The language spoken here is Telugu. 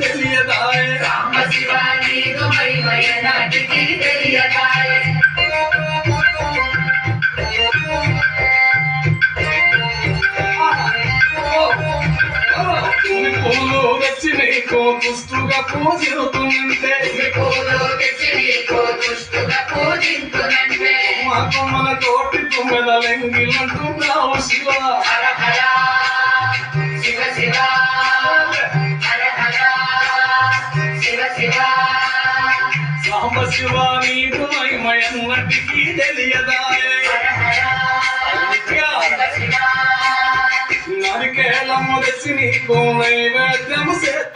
తెలియదాయ రామ శివాని తెలియదాయ పూలు వచ్చి నీకు దుస్తుగా పూజిరుతుంటే పూలు తెచ్చి నీకు దుష్టుగా పూజింతునంటే మా తోటి తుమ్మెద శివ శివ. శివ శివ శివ సాంబ శివ నీకు మహిమయన్నటికి తెలియదాయే. నరికేలమ్మ తెచ్చి నీకు నైవేద్యం చేస్తుంటే